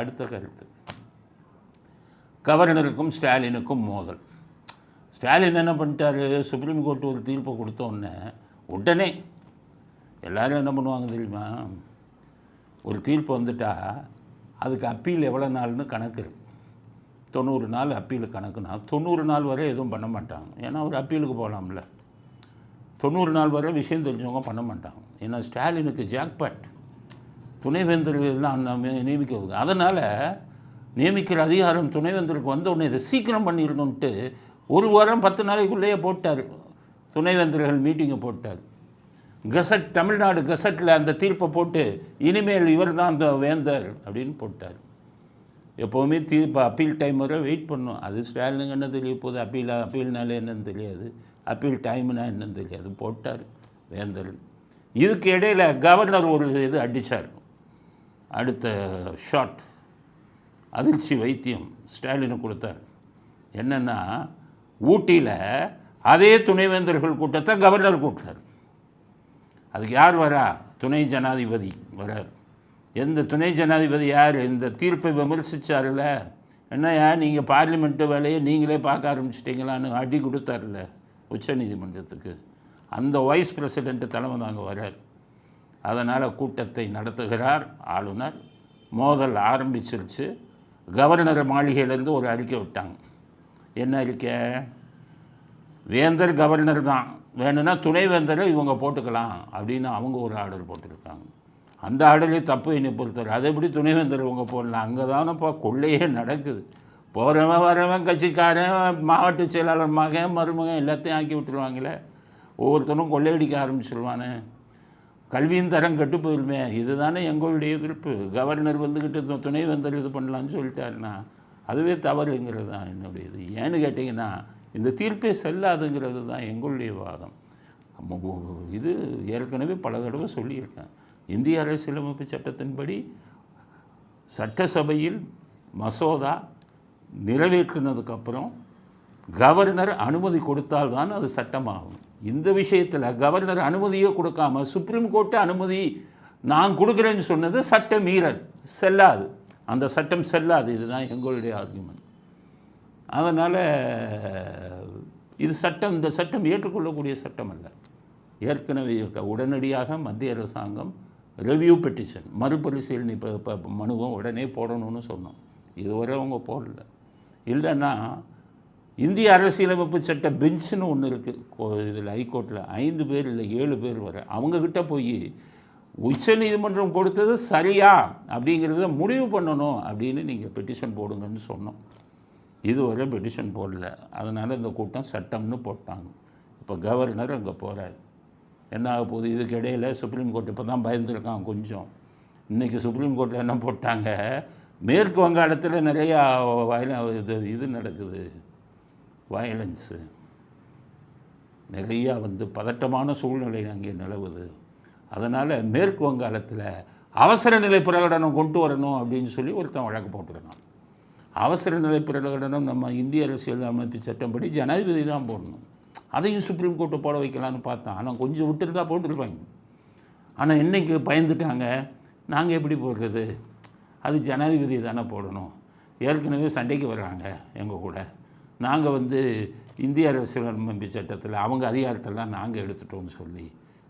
அடுத்த கருத்து. கவர்னருக்கும் ஸ்டாலினுக்கும் மோதல். ஸ்டாலின் என்ன பண்ணிட்டாரு? சுப்ரீம் கோர்ட் ஒரு தீர்ப்பை கொடுத்த உடனே எல்லோரும் என்ன பண்ணுவாங்க தெரியுமா? ஒரு தீர்ப்பு வந்துட்டா அதுக்கு அப்பீல் எவ்வளோ நாள்னு கணக்கு இருக்குது தொண்ணூறு நாள் அப்பீல் கணக்குனா தொண்ணூறு நாள் வரை எதுவும் பண்ண மாட்டாங்க. ஏன்னா ஒரு அப்பீலுக்கு போகலாம்ல தொண்ணூறு நாள் வரை விஷயம் தெரிஞ்சவங்க பண்ண மாட்டாங்க. ஏன்னா ஸ்டாலினுக்கு ஜாக்பேட் துணைவேந்தர்கள்லாம் நி- நியமிக்கிறது அதனால் நியமிக்கிற அதிகாரம் துணைவேந்தருக்கு வந்த உடனே இதை சீக்கிரம் பண்ணிடணுன்ட்டு ஒரு வாரம் பத்து நாளைக்குள்ளேயே போட்டார். துணைவேந்தர்கள் மீட்டிங்கை போட்டார். கசட் தமிழ்நாடு கசட்டில் அந்த தீர்ப்பை போட்டு இனிமேல் இவர் தான் அந்த வேந்தர் அப்படின்னு போட்டார். எப்போவுமே தீர்ப்பு அப்பீல் டைம் வரை வெயிட் பண்ணும். அது ஸ்டாலினுக்கு என்ன தெரிய போகுது? அப்பீல் அப்பீல்னாலே என்னன்னு தெரியாது. அப்பீல் டைம்னா என்னன்னு தெரியாது. போட்டார் வேந்தர். இதுக்கு இடையில் கவர்னர் ஒரு இது அடித்தார் அடுத்த ஷாட் அதிர்ச்சி வைத்தியம். ஸ்டாலினுக்கு கொடுத்தார் என்னென்னா ஊட்டியில் அதே துணைவேந்தர்கள் கூட்டத்தை கவர்னர் கூட்டார் அதுக்கு யார் வரா? துணை ஜனாதிபதி வரார். எந்த துணை ஜனாதிபதி யார்? இந்த தீர்ப்பை விமர்சித்தார்ல என்னையா நீங்கள் பார்லிமெண்ட்டு வேலையை நீங்களே பார்க்க ஆரம்பிச்சிட்டிங்களான்னு அடி கொடுத்தார்ல உச்சநீதிமன்றத்துக்கு. அந்த வைஸ் பிரசிடெண்ட்டு தலைமை தாங்க வரார். அதனால் கூட்டத்தை நடத்துகிறார் ஆளுநர். மோதல் ஆரம்பிச்சிருச்சு. கவர்னர் மாளிகையிலேருந்து ஒரு அறிக்கை விட்டாங்க. என்ன அறிக்கை? வேந்தர் கவர்னர் தான். வேணும்னா துணைவேந்தரை இவங்க போட்டுக்கலாம் அப்படின்னு அவங்க ஒரு ஆர்டர் போட்டிருக்காங்க. அந்த ஆர்டரே தப்பு என்னை பொறுத்தவரை. அதை எப்படி துணைவேந்தர் இவங்க போடலாம்? அங்கே தானப்பா கொள்ளையே நடக்குது. போகிறவன் வரவன் கட்சிக்காரன் மாவட்ட செயலாளர் மகன் மருமகன் எல்லாத்தையும் ஆக்கி விட்டுருவாங்களே. ஒவ்வொருத்தனும் கொள்ளையடிக்க ஆரம்பிச்சிருவானே. கல்வியின் தரம் கெட்டு போயிருமே இதுதானே எங்களுடைய எதிர்ப்பு. கவர்னர் வந்துக்கிட்டு துணை வந்தர் இது பண்ணலான்னு சொல்லிட்டாருன்னா அதுவே தவறுங்கிறது தான் என்னுடைய இது ஏன்னு கேட்டிங்கன்னா இந்த தீர்ப்பே செல்லாதுங்கிறது தான் எங்களுடைய வாதம். இது ஏற்கனவே பல தடவை சொல்லியிருக்கேன். இந்திய அரசியலமைப்பு சட்டத்தின்படி சட்டசபையில் மசோதா நிறைவேற்றினதுக்கப்புறம் கவர்னர் அனுமதி கொடுத்தால்தான் அது சட்டமாகும். இந்த விஷயத்தில் கவர்னர் அனுமதியோ கொடுக்காம சுப்ரீம் கோர்ட்டு அனுமதி நான் கொடுக்குறேன்னு சொன்னது சட்ட மீறல். செல்லாது. அந்த சட்டம் செல்லாது. இதுதான் எங்களுடைய ஆர்குமெண்ட் அதனால் இது சட்டம் இந்த சட்டம் ஏற்றுக்கொள்ளக்கூடிய சட்டம் அல்ல. ஏற்கனவே இருக்க உடனடியாக மத்திய அரசாங்கம் ரெவ்யூ பெட்டிஷன் மறுபரிசீலனை இப்போ இப்போ மனுவை உடனே போடணும்னு சொன்னோம். இதுவரை அவங்க போடல. இல்லைன்னா இந்திய அரசியலமைப்பு சட்ட பெஞ்சுன்னு ஒன்று இருக்குது இதில் ஹைகோர்ட்டில் ஐந்து பேர் இல்லை ஏழு பேர் வர அவங்கக்கிட்ட போய் உச்சநீதிமன்றம் கொடுத்தது சரியா அப்படிங்கிறத முடிவு பண்ணணும் அப்படின்னு நீங்கள் பெட்டிஷன் போடுங்கன்னு சொன்னோம். இதுவரை பெட்டிஷன் போடல. அதனால் இந்த கூட்டம் சட்டம்னு போட்டாங்க. இப்போ கவர்னர் அங்கே போகிறார் என்ன ஆக போகுது? இதுக்கு இடையில் சுப்ரீம் கோர்ட் இப்போ தான் பயந்துருக்கான் கொஞ்சம். இன்றைக்கி சுப்ரீம் கோர்ட்டில் என்ன போட்டாங்க? மேற்கு வங்காளத்தில் நிறையா வயல இது இது நடக்குது. வயலன்ஸு நிறையா வந்து பதட்டமான சூழ்நிலை அங்கே நிலவுது. அதனால் மேற்கு வங்காளத்தில் அவசர நிலை பிரகடனம் கொண்டு வரணும் அப்படின்னு சொல்லி ஒருத்தன் வழக்கு போட்டுருக்கான் அவசர நிலை பிரகடனம் நம்ம இந்திய அரசியல் அமைப்பு சட்டப்படி ஜனாதிபதி தான் போடணும். அதையும் சுப்ரீம் கோர்ட்டை போட வைக்கலான்னு பார்த்தோம் ஆனால் கொஞ்சம் விட்டுருந்தா போட்டிருப்பாங்க. ஆனால் இன்னைக்கு பயந்துட்டாங்க? நாங்கள் எப்படி போடுறது? அது ஜனாதிபதி தானே போடணும். ஏற்கனவே சண்டைக்கு வர்றாங்க எங்கள் கூட. நாங்கள் வந்து இந்திய அரசியலமைப்பு சட்டத்தில் அவங்க அதிகாரத்தெல்லாம் நாங்கள் எடுத்துட்டோம்னு சொல்லி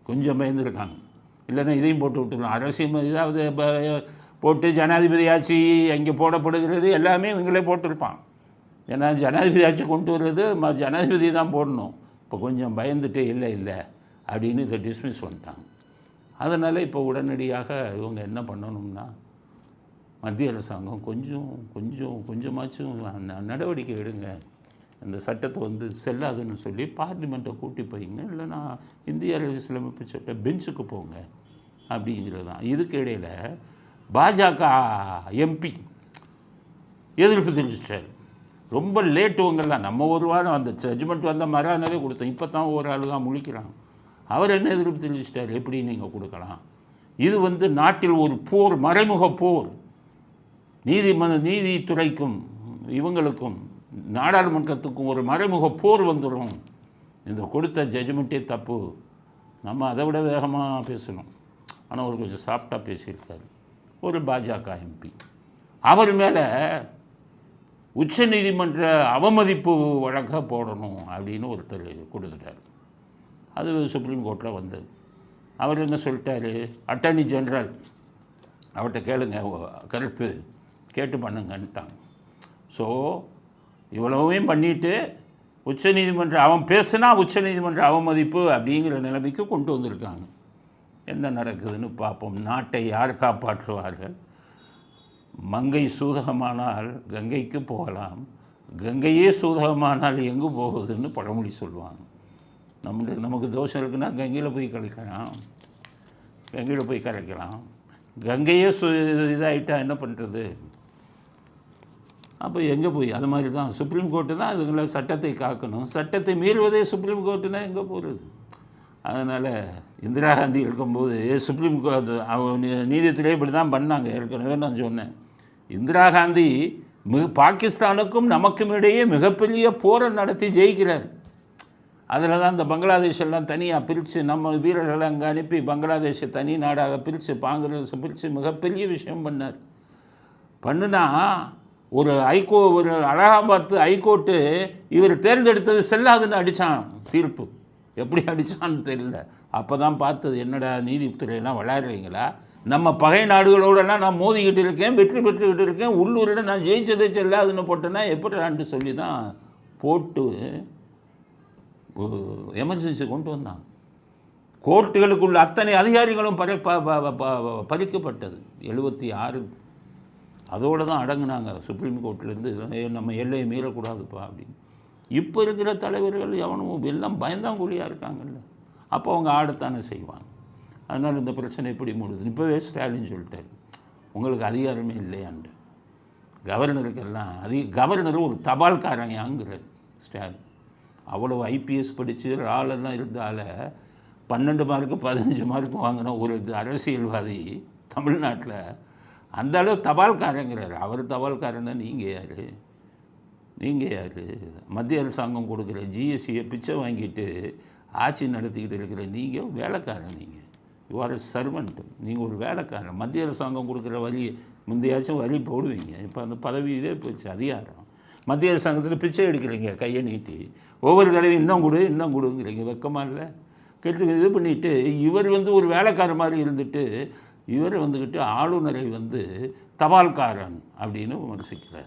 கொஞ்சம் பயந்துருக்காங்க. இல்லைன்னா இதையும் போட்டு விட்டுருவோம். அரசியல் இதாவது போட்டு ஜனாதிபதி ஆட்சி அங்கே போடப்படுகிறது எல்லாமே இவங்களே போட்டிருப்பான் ஏன்னா ஜனாதிபதி ஆட்சி கொண்டு வர்றது ம ஜனாதிபதி தான் போடணும். இப்போ கொஞ்சம் பயந்துட்டு இல்லை இல்லை அப்படின்னு இதை டிஸ்மிஸ் பண்ணிட்டாங்க. அதனால் இப்போ உடனடியாக இவங்க என்ன பண்ணணும்னா மத்திய அரசாங்கம் கொஞ்சம் கொஞ்சம் கொஞ்சமாச்சும் நடவடிக்கை எடுங்க. இந்த சட்டத்தை வந்து செல்லாதுன்னு சொல்லி பார்லிமெண்ட்டை கூட்டி போயிங்க. இல்லைன்னா இந்திய அரசியலமைப்பு சட்ட பெஞ்சுக்கு போங்க அப்படிங்கிறது தான் இதுக்கு இடையில் பாஜக எம்பி எதிர்ப்பு தெரிவிச்சிட்டார். ரொம்ப லேட்டுவங்கெல்லாம் நம்ம ஒரு வாரம் அந்த ஜட்ஜ்மெண்ட் வந்த மறுநாளே கொடுத்தோம். இப்போ தான் ஒரு ஆள் தான் முழிக்கிறான். அவர் என்ன எதிர்ப்பு தெரிவிச்சிட்டார்? எப்படி நீங்கள் கொடுக்கலாம்? இது வந்து நாட்டில் ஒரு போர் மறைமுக போர். நீதிமன்ற நீதித்துறைக்கும் இவங்களுக்கும் நாடாளுமன்றத்துக்கும் ஒரு மறைமுக போர் வந்துடும் இந்த கொடுத்த ஜட்ஜ்மெண்ட்டே தப்பு. நம்ம அதை விட வேகமாக பேசணும். ஆனால் அவர் கொஞ்சம் சாஃப்டாக பேசியிருக்காரு. ஒரு பாஜக எம்பி அவர் மேலே உச்சநீதிமன்ற அவமதிப்பு வழக்க போடணும் அப்படின்னு ஒருத்தர் கொடுத்துட்டார். அது சுப்ரீம் கோர்ட்டில் வந்தது. அவர் என்ன சொல்லிட்டாரு? அட்டர்னி ஜென்ரல் அவர்கிட்ட கேளுங்க கருத்து கேட்டு பண்ணுங்கன்ட்டாங்க. ஸோ இவ்வளவுமே பண்ணிட்டு உச்சநீதிமன்ற அவன் பேசுனா உச்சநீதிமன்ற அவமதிப்பு அப்படிங்கிற நிலைமைக்கு கொண்டு வந்திருக்காங்க. என்ன நடக்குதுன்னு பார்ப்போம். நாட்டை யார் காப்பாற்றுவார்கள்? மங்கை சூதகமானால் கங்கைக்கு போகலாம். கங்கையே சூதகமானால் எங்கே போகுதுன்னு பழமொழி சொல்லுவாங்க. நம்ம நமக்கு தோஷம் இருக்குன்னா கங்கையில் போய் கலைக்கலாம். கங்கையில் போய் கலைக்கலாம் கங்கையே சு இதாகிட்டா என்ன பண்ணுறது அப்போ எங்கே போய்? அது மாதிரி தான் சுப்ரீம் கோர்ட்டு தான் அதுங்களை சட்டத்தை காக்கணும். சட்டத்தை மீறுவதே சுப்ரீம் கோர்ட்டுனா எங்கே போகிறது அதனால் இந்திரா காந்தி இருக்கும்போது சுப்ரீம் கோர்ட் நீதித்துறை இப்படி தான் பண்ணாங்க. ஏற்கனவே நான் சொன்னேன். இந்திரா காந்தி மிக பாகிஸ்தானுக்கும் நமக்கும் இடையே மிகப்பெரிய போரை நடத்தி ஜெயிக்கிறார். அதில் தான் இந்த பங்களாதேஷ் எல்லாம் தனியாக பிரித்து நம்ம வீரர்களை அங்கே அனுப்பி பங்களாதேஷை தனி நாடாக பிரித்து பாங்கதேஷை பிரித்து மிகப்பெரிய விஷயம் பண்ணார். பண்ணுனா ஒரு ஐகோ ஒரு அலகாபாத் ஹைகோர்ட்டு இவர் தேர்ந்தெடுத்தது செல்லாதுன்னு அடித்தான் தீர்ப்பு எப்படி அடித்தான்னு தெரியல அப்போ தான் பார்த்தது என்னடா நீதித்துறையெல்லாம் விளையாடுறீங்களா நம்ம பகை நாடுகளோடலாம் நான் மோதிக்கிட்டு இருக்கேன் வெற்றி பெற்றுக்கிட்டு இருக்கேன் உள்ளூரில் நான் ஜெயிச்சதை செல்லாதுன்னு போட்டேன்னா எப்படிலான்ட்டு சொல்லி தான் போட்டு எமர்ஜென்சி கொண்டு வந்தாங்க கோர்ட்டுகளுக்குள்ள அத்தனை அதிகாரிகளும் பறி ப- ப- ப- பறிக்கப்பட்டது எழுபத்தி ஆறு அதோடு தான் அடங்குனாங்க. சுப்ரீம் கோர்ட்லேருந்து நம்ம எல்லையை மீறக்கூடாதுப்பா அப்படின்னு. இப்போ இருக்கிற தலைவர்கள் எவனும் எல்லாம் பயந்தாங்குழியாக இருக்காங்கல்ல. அப்போ அவங்க ஆடத்தானே செய்வாங்க. அதனால் இந்த பிரச்சனை எப்படி முடியுது இப்போவே ஸ்டாலின் சொல்லிட்டார். உங்களுக்கு அதிகாரமே இல்லையாண்டு கவர்னருக்கெல்லாம் அதிக கவர்னர் ஒரு தபால்காரங்கிற ஸ்டாலின். அவ்வளோ ஐபிஎஸ் படித்து ஆளெல்லாம் இருந்தால பன்னெண்டு மார்க்கு பதினஞ்சு மார்க் வாங்கின ஒரு இது அரசியல்வாதி தமிழ்நாட்டில் அந்த அளவு தபால்காரங்கிறார். அவர் தபால்காரன்னா நீங்கள் யார்? நீங்கள் யார்? மத்திய அரசாங்கம் கொடுக்குற ஜிஎஸ்டியை பிச்சை வாங்கிட்டு ஆட்சி நடத்திக்கிட்டு இருக்கிற நீங்கள் வேலைக்காரன் நீங்கள் யூ ஆர் நீங்கள் ஒரு வேலைக்காரன். மத்திய அரசாங்கம் கொடுக்குற வரி முந்தையாச்சும் வரி போடுவீங்க. இப்போ அந்த பதவி இதே போச்சு அதிகாரம். மத்திய அரசாங்கத்தில் பிச்சை எடுக்கிறீங்க கையை நீட்டி. ஒவ்வொரு தடவையும் இன்னும் கொடு இன்னும் கொடுங்கிறீங்க. வெக்கமாக இல்லை? கெட்டு இது பண்ணிவிட்டு இவர் வந்து ஒரு வேலைக்கார மாதிரி இருந்துட்டு இவர் வந்துக்கிட்டு ஆளுநரை வந்து தபால்காரன் அப்படின்னு விமர்சிக்கிறார்.